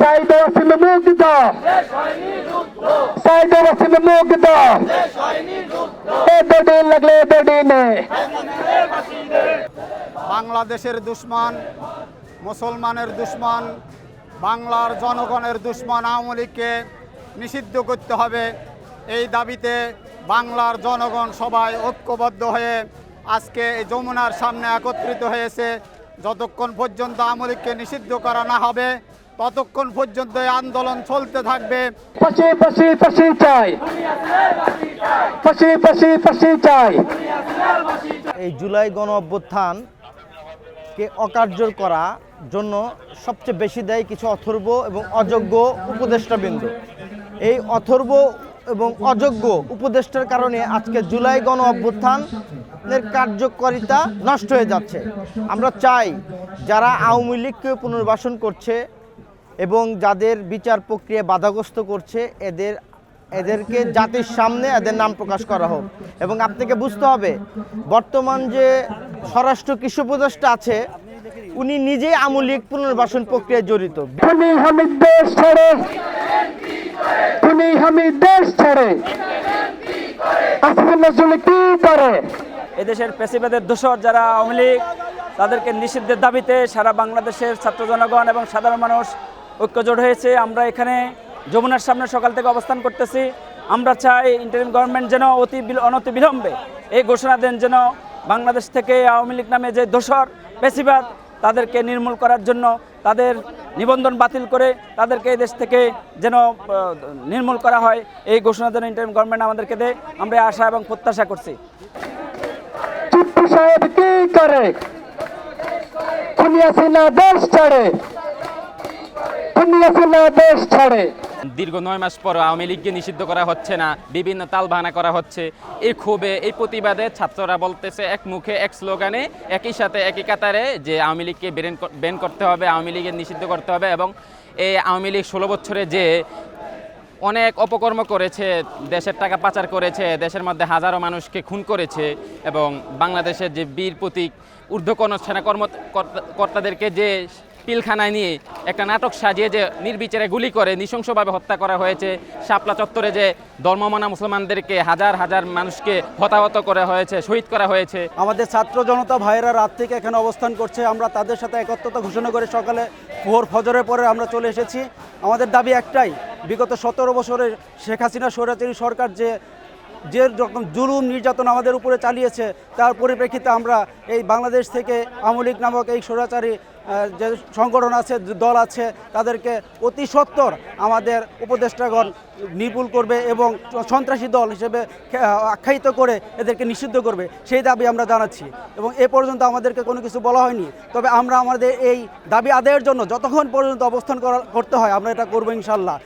সাইদ ওয়াসিম মুগ্ধ সাইদ ওয়াসিম মুগ্ধ এ দড়ি লাগলে দড়ি নে বাংলাদেশের দুশ্মন, মুসলমানের দুশ্মন, বাংলার জনগণের দুশ্মন আওয়ামী লীগকে নিষিদ্ধ করতে হবে। এই দাবিতে বাংলার জনগণ সবাই ঐক্যবদ্ধ হয়ে আজকে এই যমুনার সামনে একত্রিত হয়েছে। যতক্ষণ পর্যন্ত আওয়ামী লীগকে নিষিদ্ধ করা না হবে ততক্ষণ পর্যন্ত এই আন্দোলন চলতে থাকবে। চাই। চাই। এই জুলাই গণ অভ্যুত্থানকে অকার্যর করা জন্য সবচেয়ে বেশি দেয় কিছু অথর্ব এবং অযোগ্য উপদেষ্টাবৃন্দ। এই অথর্ব এবং অযোগ্য উপদেষ্টার কারণে আজকে জুলাই গণ অভ্যুত্থানের কার্যকারিতা নষ্ট হয়ে যাচ্ছে। আমরা চাই যারা আওয়ামী লীগকে পুনর্বাসন করছে এবং যাদের বিচার প্রক্রিয়া বাধাগ্রস্ত করছে এদের এদেরকে জাতির সামনে এদের নাম প্রকাশ করা হোক। এবং আপনাকে বুঝতে হবে বর্তমান যে স্বরাষ্ট্র কৃষি উপদেষ্টা আছে উনি নিজেই আমূলিক পুনর্বাসন প্রক্রিয়ায় জড়িত। দেশ ছেড়ে খুনি হামিদ দেশ ছেড়ে আসিফ কি করে? এদেশের পেশিবাদের দোষর যারা আওয়ামী লীগ তাদেরকে নিষিদ্ধের দাবিতে সারা বাংলাদেশের ছাত্র জনগণ এবং সাধারণ মানুষ ঐক্যজোট হয়েছে, আমরা এখানে যমুনার সামনে সকাল থেকে অবস্থান করতেছি। আমরা চাই ইন্টারিম গভর্নমেন্ট যেন অতি অনতি বিলম্বে এই ঘোষণা দেন যেন বাংলাদেশ থেকে আওয়ামী লীগ নামে যে দোষর পেশিবাদ তাদেরকে নির্মূল করার জন্য তাদের নিবন্ধন বাতিল করে তাদেরকে এই দেশ থেকে যেন নির্মূল করা হয়, এই ঘোষণা যেন ইন্টারিম গভর্নমেন্ট আমাদেরকে দেয়, আমরা আশা এবং প্রত্যাশা করছি। সাহেব কি করে? দেশ ছাড়ে। দীর্ঘ নয় মাস পর আওয়ামী লীগকে নিষিদ্ধ করা হচ্ছে না, বিভিন্ন তাল তালবাহানা করা হচ্ছে। এই ক্ষোভে, এই প্রতিবাদে ছাত্ররা বলতেছে এক মুখে, এক স্লোগানে, একই সাথে, একই কাতারে যে আওয়ামী লীগকে ব্যান করতে হবে, আওয়ামী লীগের নিষিদ্ধ করতে হবে এবং এই আওয়ামী লীগ ষোলো বছরে যে অনেক অপকর্ম করেছে, দেশের টাকা পাচার করেছে, দেশের মধ্যে হাজারো মানুষকে খুন করেছে এবং বাংলাদেশের যে বীর প্রতীক ঊর্ধ্বকর্ণ সেনা কর্ম কর্তা- কর্তাদেরকে যে পিলখানায় নিয়ে একটা নাটক সাজিয়ে যে নির্বিচারে গুলি করে, নৃশংসভাবে হত্যা করা হয়েছে, শাপলা চত্বরে যে ধর্মমানা মুসলমানদেরকে হাজার হাজার মানুষকে হতাহত করা হয়েছে, শহীদ করা হয়েছে। আমাদের ছাত্র জনতা ভাইয়েরা রাত থেকে এখানে অবস্থান করছে। আমরা তাদের সাথে একত্রতা ঘোষণা করে সকালে ভোর ফজরের পরে আমরা চলে এসেছি। আমাদের দাবি একটাই, বিগত সতেরো বছরের শেখ হাসিনা, স্বৈরাচারী সরকার যে যে রকম জুলুম নির্যাতন আমাদের উপরে চালিয়েছে, তার পরিপ্রেক্ষিতে আমরা এই বাংলাদেশ থেকে আওয়ামী লীগ নামক এই স্বৈরাচারী যে সংগঠন আছে দল আছে, তাদেরকে অতি সত্বর আমাদের উপদেষ্টাগণ নির্মূল করবে এবং সন্ত্রাসী দল হিসেবে আখ্যায়িত করে এদেরকে নিষিদ্ধ করবে, সেই দাবি আমরা জানাচ্ছি। এবং এ পর্যন্ত আমাদেরকে কোনো কিছু বলা হয়নি। তবে আমরা আমাদের এই দাবি আদায়ের জন্য যতক্ষণ পর্যন্ত অবস্থান করা করতে হয়, আমরা এটা করব ইনশাল্লাহ